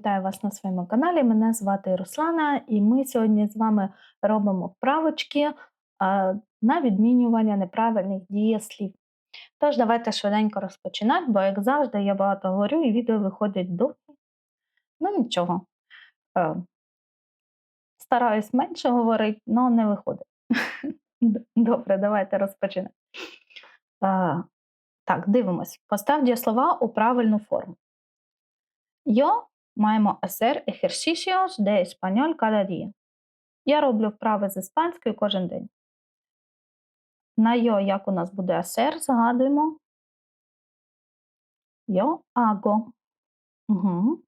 вітаю вас на своєму каналі. Мене звати Руслана, і ми сьогодні з вами робимо вправочки на відмінювання неправильних дієслів. Тож, давайте швиденько розпочинати, бо, як завжди, я багато говорю, і відео виходять довгі. Ну, нічого. Е, Стараюсь менше говорити, але не виходить. Добре, давайте розпочнемо. Е, Так, дивимось. Постав дієслова у правильну форму. Yo маємо hacer ejercicios de español cada día. Я роблю вправи з іспанською кожен день. На yo, як у нас буде hacer, згадуємо. Yo hago. Угу.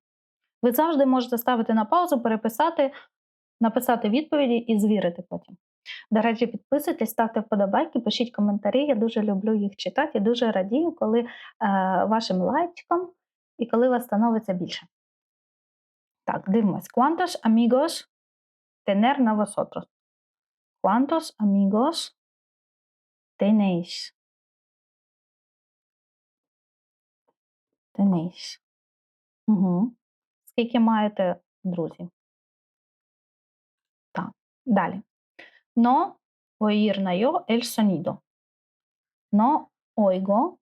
Ви завжди можете ставити на паузу, переписати, написати відповіді і звірити потім. До речі, підписуйтесь, ставте вподобайки, пишіть коментарі. Я дуже люблю їх читати і дуже радію, коли е, вашим лайком і коли вас становиться більше. Так, дивимось. ¿Cuántos amigos tener на vosotros? ¿Cuántos amigos tenéis? Tenéis. Угу. Скільки маєте друзів? Так, далі. No oír на yo el sonido. No oigo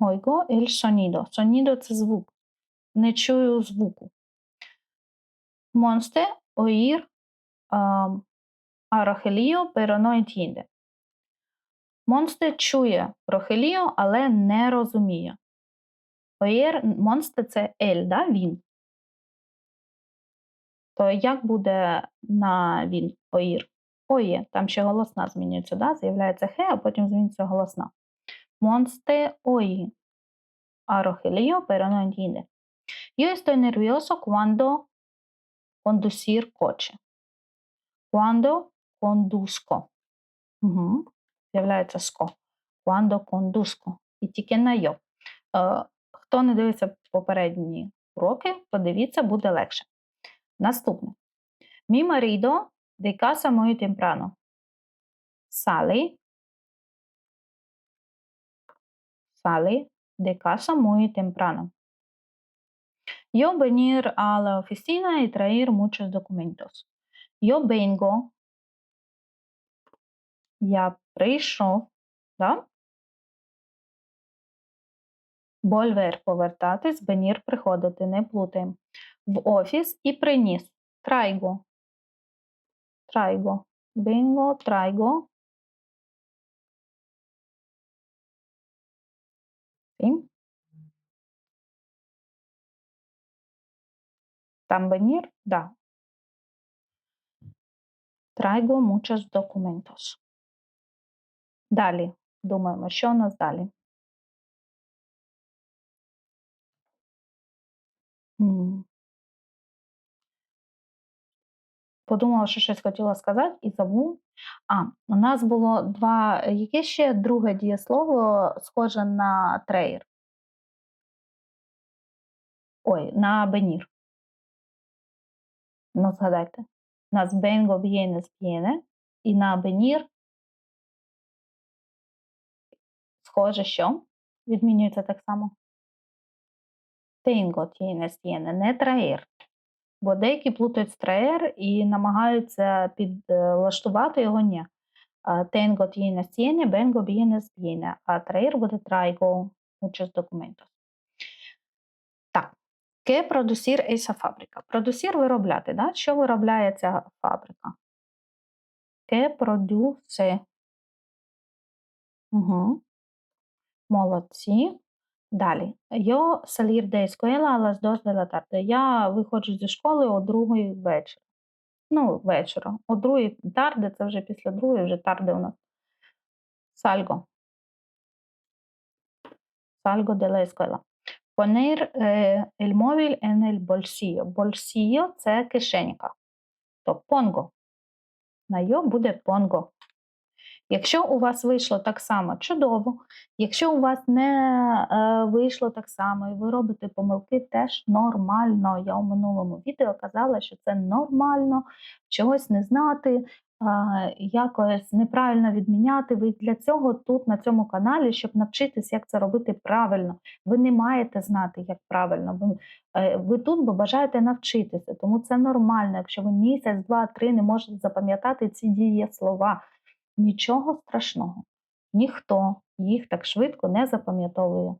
Oigo el sonido. Sonido це звук. Не чую звуку. Um, a Rogelio, pero entiende. Монсте чує Рохеліо, але не розуміє. Оєр, монсте це ель, да? він. То як буде на він оїр? Оє, там ще голосна змінюється, да? з'являється хе, а потім змінюється голосна. Monste oí a Rogelio, pero no entiende. Yo estoy nervioso cuando conducir coche. Cuando conduzco. Угу. З'являється ско. Cuando conduzco. І тільки на йо. Е, хто не дивиться попередні уроки, подивіться, буде легше. Наступне. Mi marido de casa muy temprano. Sale sale de casa muy temprano. Yo venir a la oficina y traer muchos documentos. Yo vengo. Я прийшов, да? Volver повертатись, venir приходити, не плутаємо. В офіс і приніс. Traigo. Traigo. Vengo, traigo. Venir, да. Traigo muchos documentos. Далі. Думаємо, що у нас далі? Подумала, що щось хотіла сказати і забув. А, у нас було два. Яке ще друге дієслово схоже на трейр? Ой, на бенір. Ну, згадайте. У нас бенго б'єне сп'єне, і на бенір схоже, що відмінюється так само. Тенго тіне ст'єне, не траєр. Бо деякі плутають з і намагаються підлаштувати його ні. Tengo tienes tiene, vengo vienes viene, а traer буде traigo muchos documentos. Так, ¿Qué producir esa фабрика? Producir – виробляти, да? Що виробляє ця фабрика? ¿Qué produce? Угу. Молодці. Далі. Yo salir de escuela a las 2 de. Я виходжу зі школи о другої вечора. Ну, вечора. О другій тарди, це вже після другої, вже тарди у нас. Salgo. Salgo de la escuela. Poner eh, el móvil en el це кишенька. То понго. На йо буде понго. Якщо у вас вийшло так само, чудово. Якщо у вас не е, вийшло так само, і ви робите помилки, теж нормально. Я у минулому відео казала, що це нормально, чогось не знати, а, якось неправильно відміняти. Ви для цього тут, на цьому каналі, щоб навчитись, як це робити правильно. Ви не маєте знати, як правильно. Ви, е, ви тут, бо бажаєте навчитися, тому це нормально. Якщо ви місяць, два, три не можете запам'ятати ці дієслова, нічого страшного. Ніхто їх так швидко не запам'ятовує.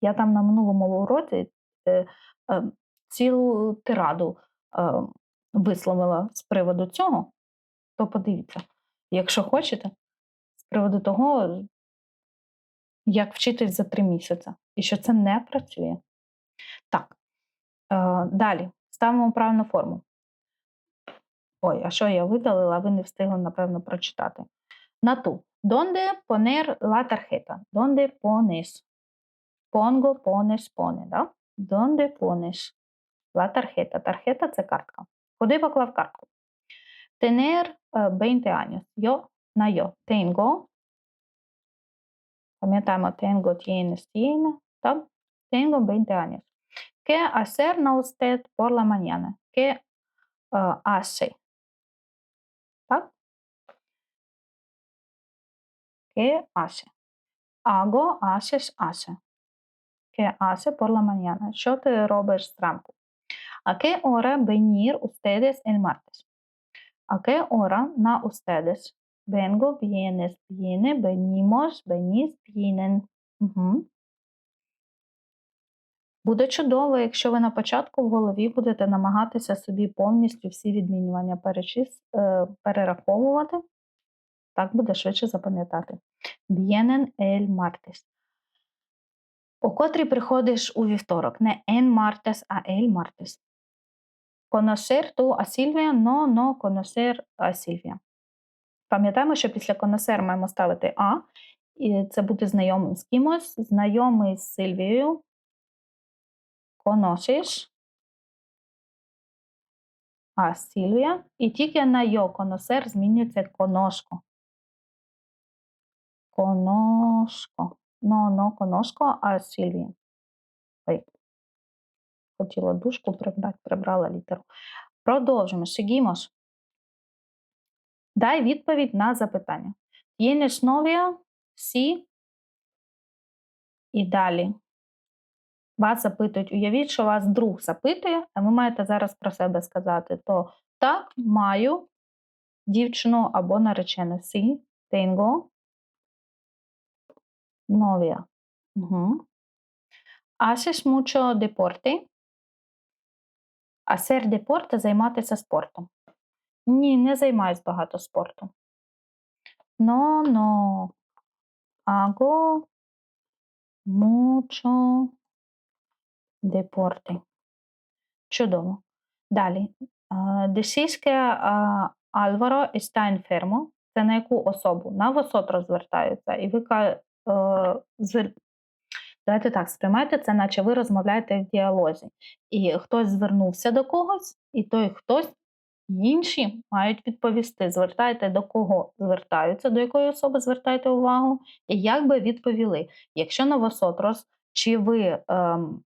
Я там на минулому уроці е, е, цілу тираду е, висловила з приводу цього, то подивіться, якщо хочете, з приводу того, як вчитись за три місяці, і що це не працює. Так, е, далі ставимо правильну форму. Ой, а що я видалила, ви не встигли, напевно, прочитати. На ту. Donde poner la tarjeta? Donde pones? Pongo, pones, pone, да? Donde pones la tarjeta? Тархета це картка. Куди поклав картку? Tener е, 20 años. Yo на yo. Tengo. Пам'ятаємо, tengo, tienes, tiene. Так? Tengo 20 años. ¿Qué hacer na usted por la mañana? ¿Qué е, ¿Qué hace? Hago, haces, hace. ¿Qué hace por la mañana? Що ти робиш зранку? ¿A qué hora venir ustedes el martes? ¿A qué hora na ustedes? Vengo, vienes, viene, venimos, venís, vienen. Угу. Буде чудово, якщо ви на початку в голові будете намагатися собі повністю всі відмінювання перечис... е, перераховувати. Так буде швидше запам'ятати. Vienen el martes. У котрій приходиш у вівторок. Не en martes, а el martes. Conocer tú a Silvia, no, no conocer. Пам'ятаємо, що після conocer маємо ставити А, і це бути знайомим з кимось. Знайомий з Сильвією. Conoces а Сильвія. І тільки на йо conocer змінюється conozco. Conozco. No, no conozco a Silvia. Ой. Хотіла дужку прибрати, прибрала літеру. Продовжимо. Seguimos. Дай відповідь на запитання. Tienes novia? Sí. І далі. Вас запитують, уявіть, що вас друг запитує, а ви маєте зараз про себе сказати, то так, маю дівчину або наречену. Sí, tengo novia. Угу. Haces mucho deporte? Hacer deporte – займатися спортом. Ні, не займаюсь багато спорту. No, no. Hago mucho deporte. Чудово. Далі. А, Decís que а, Álvaro está enfermo. Це на яку особу? На висотро звертаються. І ви Давайте так, сприймайте це, наче ви розмовляєте в діалозі. І хтось звернувся до когось, і той хтось інші мають відповісти. Звертайте до кого звертаються, до якої особи звертайте увагу, і як би відповіли. Якщо новосотрос, чи ви ем,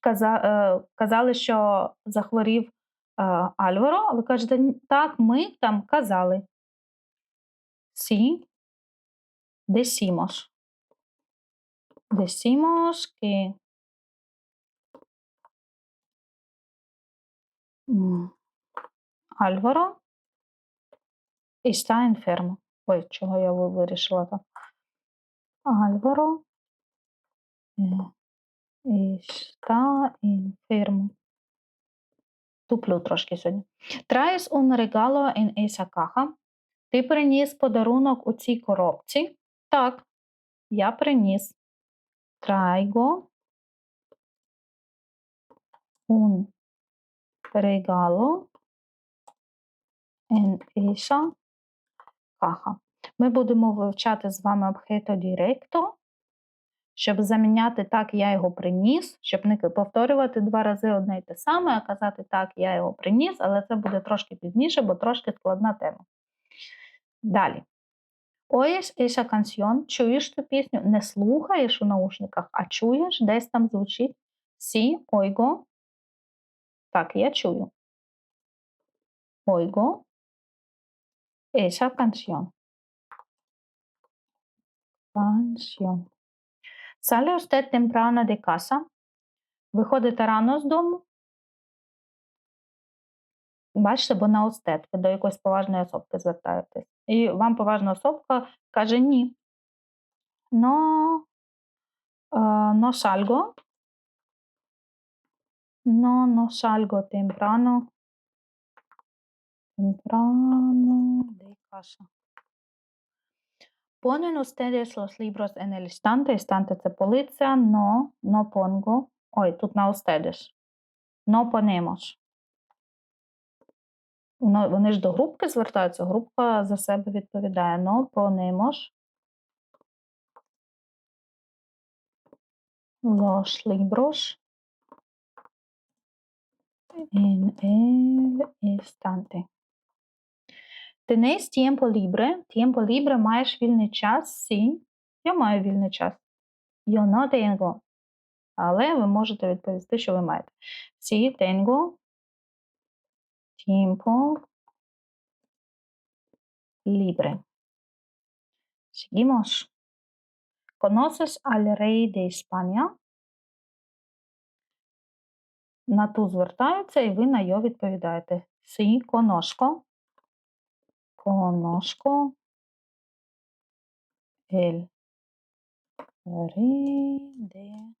каза, е, казали, що захворів е, Альваро, ви кажете, так, ми там казали. Сі, decimos. Decimos que Альваро está enfermo. Ой, чого я ви- вирішила так? Альваро está enfermo. Туплю трошки сьогодні. Traes un regalo en esa caja. Ти приніс подарунок у цій коробці? Так, я приніс. Traigo un regalo en esa caja. Ми будемо вивчати з вами обхето директо, щоб заміняти так, я його приніс, щоб не повторювати два рази одне й те саме, а казати так, я його приніс, але це буде трошки пізніше, бо трошки складна тема. Далі. Oyes esa canción, чуєш ту пісню, не слухаєш у наушниках, а чуєш, десь там звучить сі, ойго. Так, я чую. Ойго. esa canción. Canción. Sale usted temprano de casa? Виходите рано з дому? Бачите, бо на устет, ви до якоїсь поважної особки звертаєтесь. І вам поважна особка каже ні. Е, no salgo. No, no salgo temprano. Temprano de casa. Ponen ustedes los libros en el estante. Estante це полиця. No, no pongo. Ой, тут на ustedes. No ponemos. Вони ж до групки звертаються, група за себе відповідає. No ponemos los libros en el estante. Tenéis tiempo libre? Tiempo libre маєш вільний час? Sí. Я маю вільний час. Yo no tengo. Але ви можете відповісти, що ви маєте. Sí, tengo tiempo libre. Seguimos. ¿Conoces al rey de España? На ту звертаються, і ви на його відповідаєте. Sí, conozco. Conozco el rey de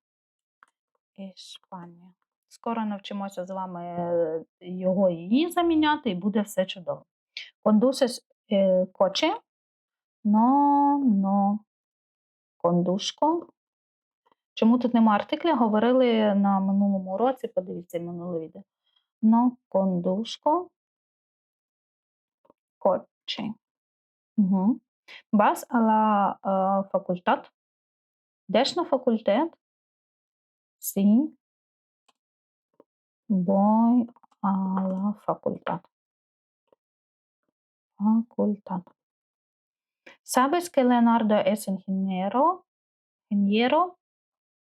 España. Скоро навчимося з вами е, його і її заміняти, і буде все чудово. Eh, coche? No, no. Conduzco. Чому тут нема артикля? Говорили на минулому уроці, подивіться минуле відео. No conduzco coche. Угу. A la е, facultad? Йдеш на факультет? Sí. Voy a la facultad. Facultad. ¿Sabes que Leonardo es ingeniero? Ingeniero?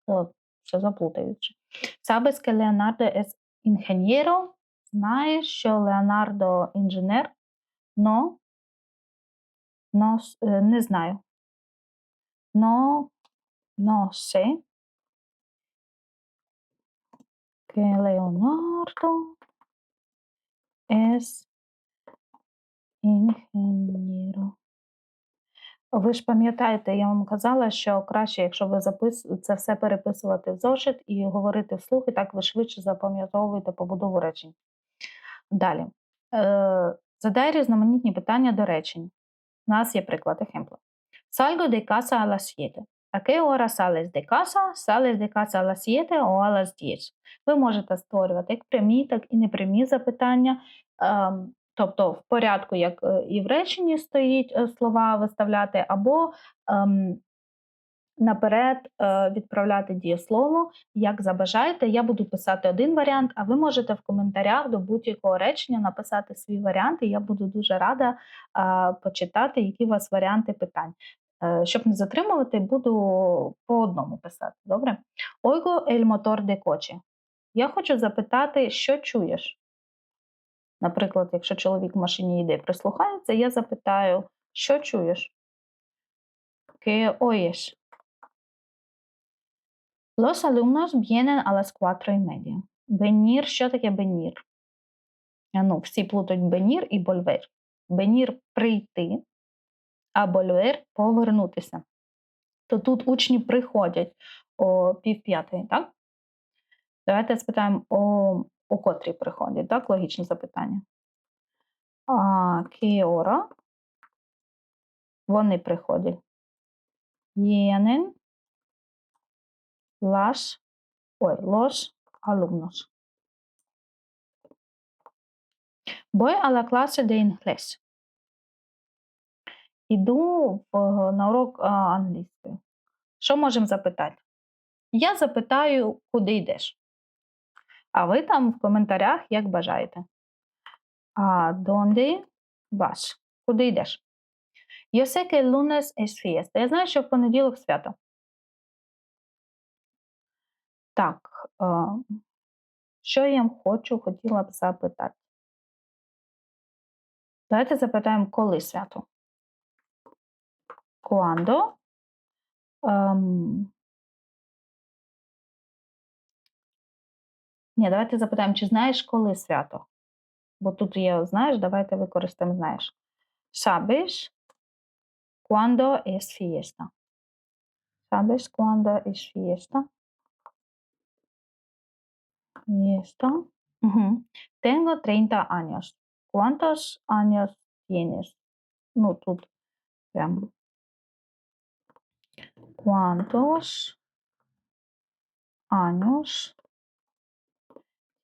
О, все заплутаючи. ¿Sabes que Leonardo es ingeniero? Знаєш, що Леонардо інженер? No. No, е, не знаю. No, no sé Leonardo es ingeniero. Ви ж пам'ятаєте, я вам казала, що краще, якщо ви запис... це все переписувати в зошит і говорити вслух, і так ви швидше запам'ятовуєте побудову речень. Далі. Е, задай різноманітні питання до речень. У нас є приклад ejemplo. Salgo de casa a las 7. ¿A qué hora sales de casa? ¿Sales de casa las 7 o a las 10? Ви можете створювати як прямі, так і непрямі запитання. Ем, тобто в порядку, як е, і в реченні стоїть е, слова виставляти, або ем, наперед е, відправляти дієслово, як забажаєте. Я буду писати один варіант, а ви можете в коментарях до будь-якого речення написати свій варіант, і я буду дуже рада е, почитати, які у вас варіанти питань. Е, Щоб не затримувати, буду по одному писати. Добре? Ойго ель мотор де кочі. Я хочу запитати, що чуєш? Наприклад, якщо чоловік в машині йде, і прислухається, я запитаю, що чуєш? ¿Qué oyes? Los alumnos vienen a las cuatro y media. Venir, що таке? А Ну, всі плутають venir і volver. Venir – прийти, а volver – повернутися. То тут учні приходять о півп'ятої, так? Давайте спитаємо, о, о котрій приходять, так? Логічне запитання. А, ¿qué hora? Вони приходять. Vienen las, ой, alumnos. Voy a la clase de inglés. Іду на урок а, англійської. Що можемо запитати? Я запитаю, куди йдеш. А ви там в коментарях як бажаєте. А донde vas? Куди йдеш? El lunes es fiesta. Я знаю, що в понеділок свято. Так, е, що я вам хочу, хотіла б запитати? Давайте запитаємо, коли свято. Cuando. Ем... Ні, давайте запитаємо, чи знаєш, коли свято? Бо тут є знаєш, давайте використаємо знаєш. Sabes cuando es fiesta? ¿Sabes cuándo es fiesta? Fiesta. Ujú. Tengo 30 años. ¿Cuántos años tienes? Ну, тут прям. ¿Cuántos años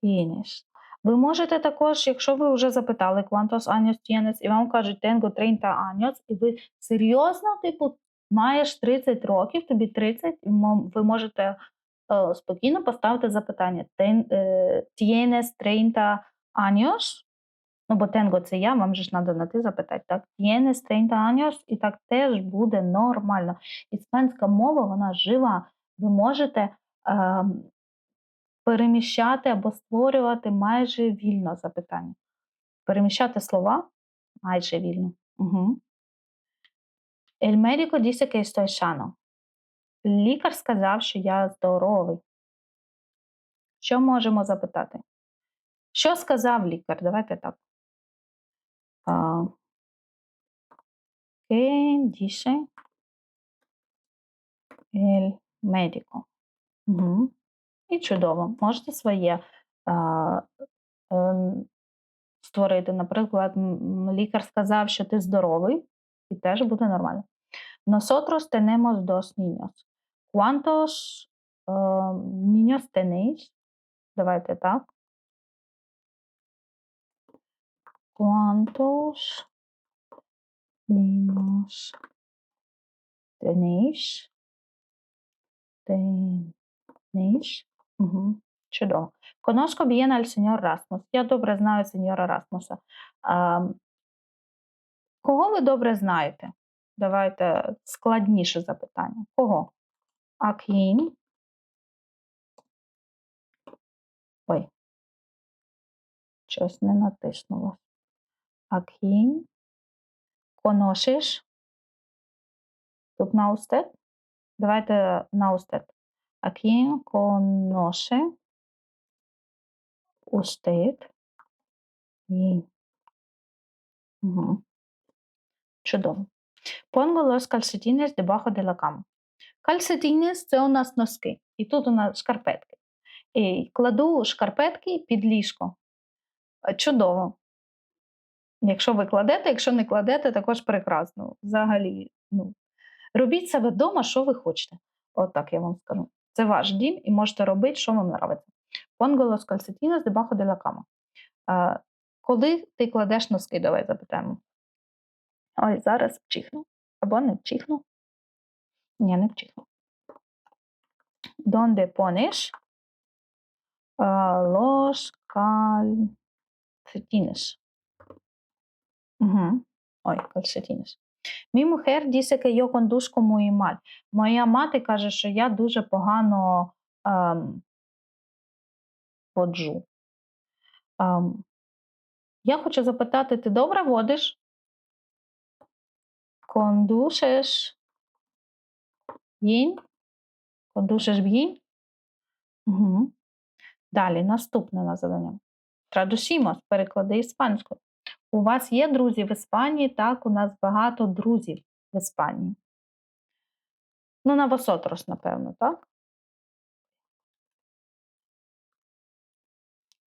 tienes? Ви можете також, якщо ви вже запитали «Cuántos años tienes?» і вам кажуть «Tengo 30 años», і ви серйозно, типу, маєш 30 років, тобі 30, і ви можете е, спокійно поставити запитання «Ten, е, «Tienes 30 años?» Ну, бо «Tengo» – це я, вам же ж треба на ти запитати, так? «Tienes 30 años?» і так теж буде нормально. Іспанська мова, вона жива. Ви можете ем, переміщати або створювати майже вільно запитання. Переміщати слова майже вільно. Угу. El médico dice que estoy sano. Лікар сказав, що я здоровий. Що можемо запитати? Що сказав лікар? Давайте так. А, ¿Qué dice el médico? Угу. І чудово. Можете своє а, ем, створити. Наприклад, лікар сказав, що ти здоровий, і теж буде нормально. Nosotros tenemos dos niños. ¿Cuántos ем, niños tenéis? Давайте так. ¿Cuántos niños tenéis? Tenéis? Угу. Чудово. Conozco bien al señor Rasmus. Я добре знаю сеньора Расмуса. А, кого ви добре знаєте? Давайте складніше запитання. Кого? А quién? Ой. Щось не натиснуло. Quién? Conoces? Тут на usted? Давайте на usted. ¿A quién conoce usted? Bien. Угу. Чудово. Pongo los calcetines debajo de la cama. Calcetines – це у нас носки. І тут у нас шкарпетки. І кладу шкарпетки під ліжко. Е, Чудово. Якщо ви кладете, якщо не кладете, також прекрасно. Взагалі, ну, робіть себе вдома, що ви хочете. От так я вам скажу. Це ваш дім і можете робити, що вам подобається. Pongo los calcetines debajo de la cama. Е, Коли ти кладеш носки, давай запитаємо. Ой, зараз вчихну. Або не вчихну. Ні, не вчихну. Donde pones е, los Угу. Ой, calcetines. Mujer dice que yo conduzco muy mal. Моя мати каже, що я дуже погано ем, воджу. Ем, я хочу запитати, ти добре водиш? Conduces bien? Conduces bien? Угу. Далі, наступне на завдання. Traducimos, переклади іспанською. У вас є друзі в Іспанії? Так, у нас багато друзів в Іспанії. Ну, на Восотрос, напевно, так?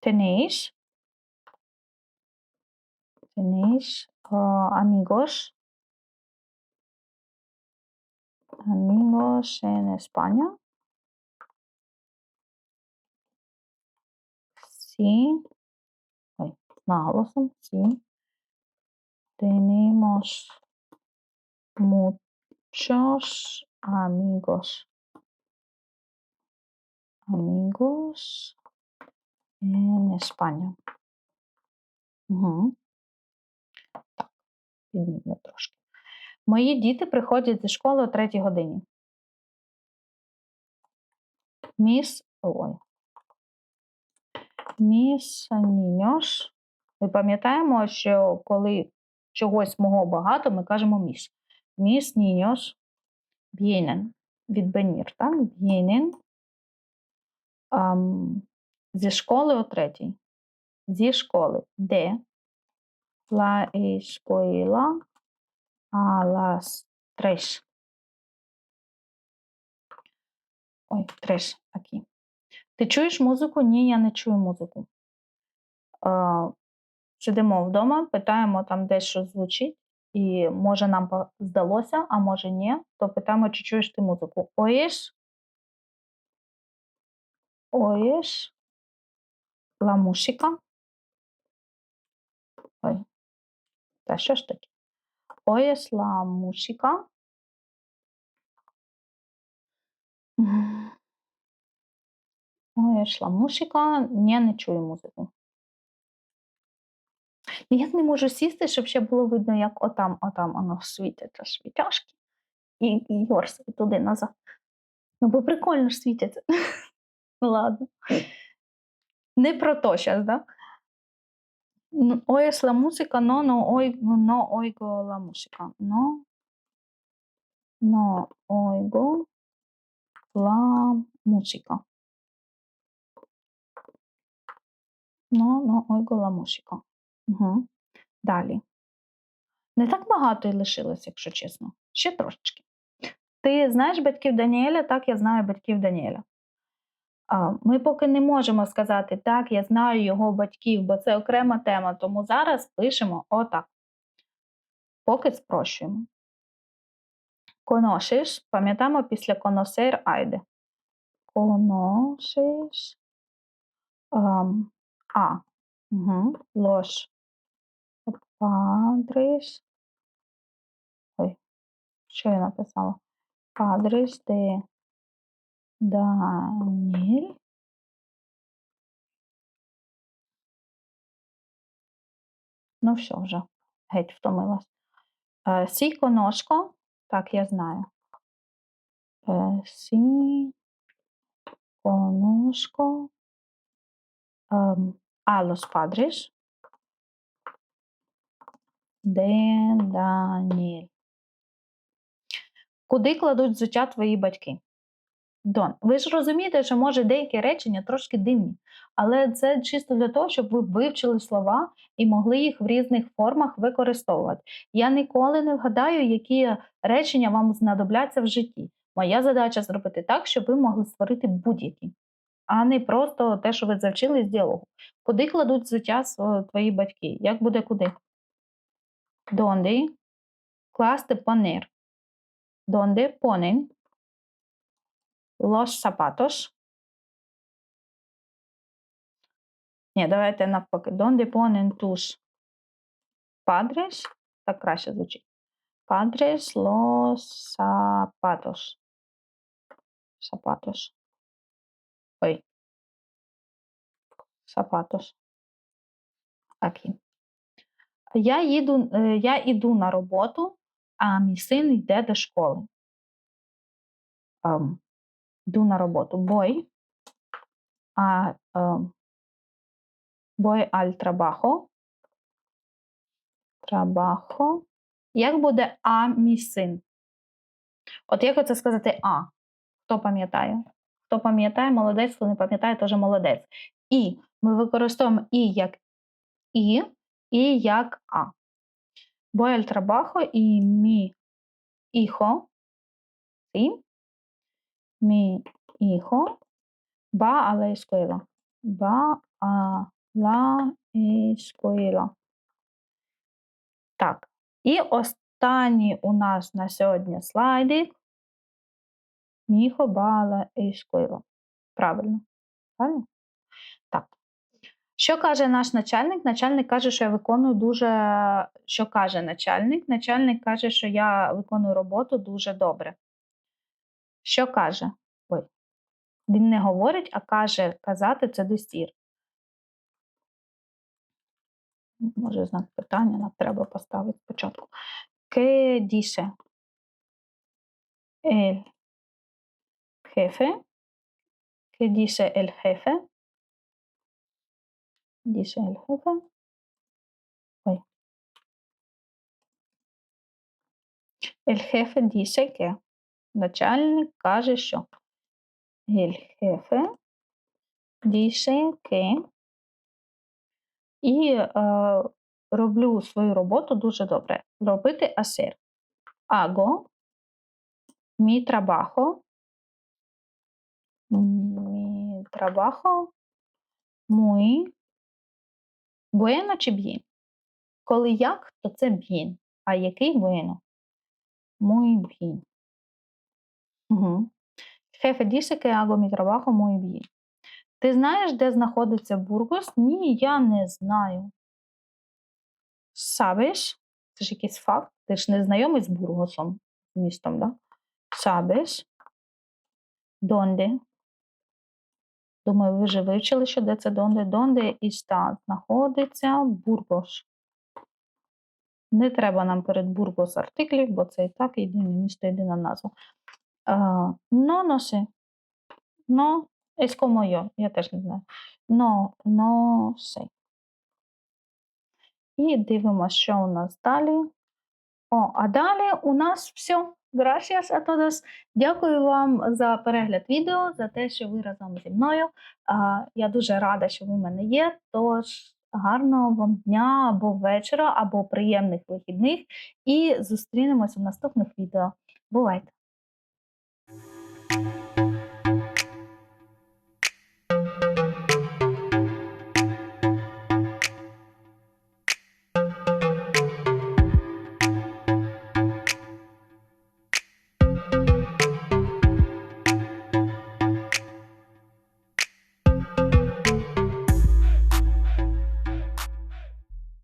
Tenéis? Tenéis ah, amigos? Amigos en España? Ой, наголосом, sí. Tenemos muchos amigos. Amigos en España. Угу. Підміню трошки. Мої діти приходять зі школи о третій годині. Міс. Ой. Міс niños. Ми пам'ятаємо, що коли чогось мого багато, ми кажемо міс. Міс niños vienen. Від Бенір, так? Vienen. Ам, зі школи о третій. Зі школи. Де? La escuela a las tres. Ой, треш, aquí. Ти чуєш музику? Ні, я не чую музику. Е, сидимо вдома, питаємо там десь щось звучить, і може нам здалося, а може ні, то питаємо, чи чуєш ти музику. Оєш? La música? Ой. Та що ж таке? Оєш? М. Оєш la? Ні, не чую музику. Ніяк не можу сісти, щоб ще було видно, як отам, отам воно світиться світяшки. І, йорсить туди назад. Ну, бо прикольно ж світяться. Ну, ладно. Не про то зараз, да? Ну, Oyes la música, no, no, oigo, no oigo la música. No, no oigo la música. No, no oigo la música. Угу. Далі. Не так багато і лишилось, якщо чесно. Ще трошечки. Ти знаєш батьків Даніеля? Так, я знаю батьків Даніеля. Ми поки не можемо сказати, так, я знаю його батьків, бо це окрема тема, тому зараз пишемо отак. Поки спрощуємо. Коношиш, пам'ятаємо після коносер айде. Коношиш. а. Угу. Лош. Падрис. Ой, що я написала? Падрис де Даніель. Ну, все вже, геть втомилась. Е, Сі коношко, так, я знаю. Е, Сі коношко. ем, Daniel. Куди кладуть взуття твої батьки? Дон. Ви ж розумієте, що може деякі речення трошки дивні, але це чисто для того, щоб ви вивчили слова і могли їх в різних формах використовувати. Я ніколи не вгадаю, які речення вам знадобляться в житті. Моя задача зробити так, щоб ви могли створити будь-які, а не просто те, що ви завчили з діалогу. Куди кладуть взуття твої батьки? Як буде куди? Донde класти понер. Донde ponen los zapatos. Ні, давайте навпаки. Donde ponen tus padres? Так краще звучить. Padres los zapatos. Zapatos. Ой. Zapatos. Aquí. Я їду, е, я іду на роботу, а мій син йде до школи. Ем, йду на роботу. Voy a, ем, voy al trabajo. Trabajo. Як буде а мій син? От як оце сказати а? Хто пам'ятає? Хто пам'ятає, молодець, хто не пам'ятає, теж молодець. І ми використовуємо і як і, і як а. Al trabajo y mi hijo, ¿sí? Mi hijo va a la escuela. Va a la. Так. І останній у нас на сьогодні слайдик. Va a la escuela. Правильно. Правильно? Що каже наш начальник? Начальник каже, що я виконую дуже. Що каже начальник? Начальник каже, що я виконую роботу дуже добре. Що каже? Ой. Він не говорить, а каже казати це дестір. Може, знак питання нам треба поставити спочатку. Ке діше? El jefe. ¿Qué dice el jefe? Jefe. Ой. El jefe dice que. Начальник каже, що. Dice que. І е, роблю свою роботу дуже добре. Робити hacer. Hago mi trabajo. Mi trabajo muy bueno чи bien. Коли як, то це bien. А який bueno? Muy bien. Угу. Jefe dice que hago mi trabajo. Ти знаєш, де знаходиться Бургос? Ні, я не знаю. Sabes? Це ж якийсь факт. Ти ж не знайомий з Бургосом, містом, да? Sabes? Donde? Думаю, ви вже вивчили, що де це Donde. Donde está знаходиться Бургос. Не треба нам перед Бургос артиклів, бо це і так єдине місто, єдина назва. No, es como yo. Я теж не знаю. No sé. І дивимося, що у нас далі. О, а далі у нас все. Gracias a todos. Дякую вам за перегляд відео, за те, що ви разом зі мною. Я дуже рада, що ви в мене є. Тож гарного вам дня або вечора, або приємних вихідних. І зустрінемось у наступних відео. Бувайте!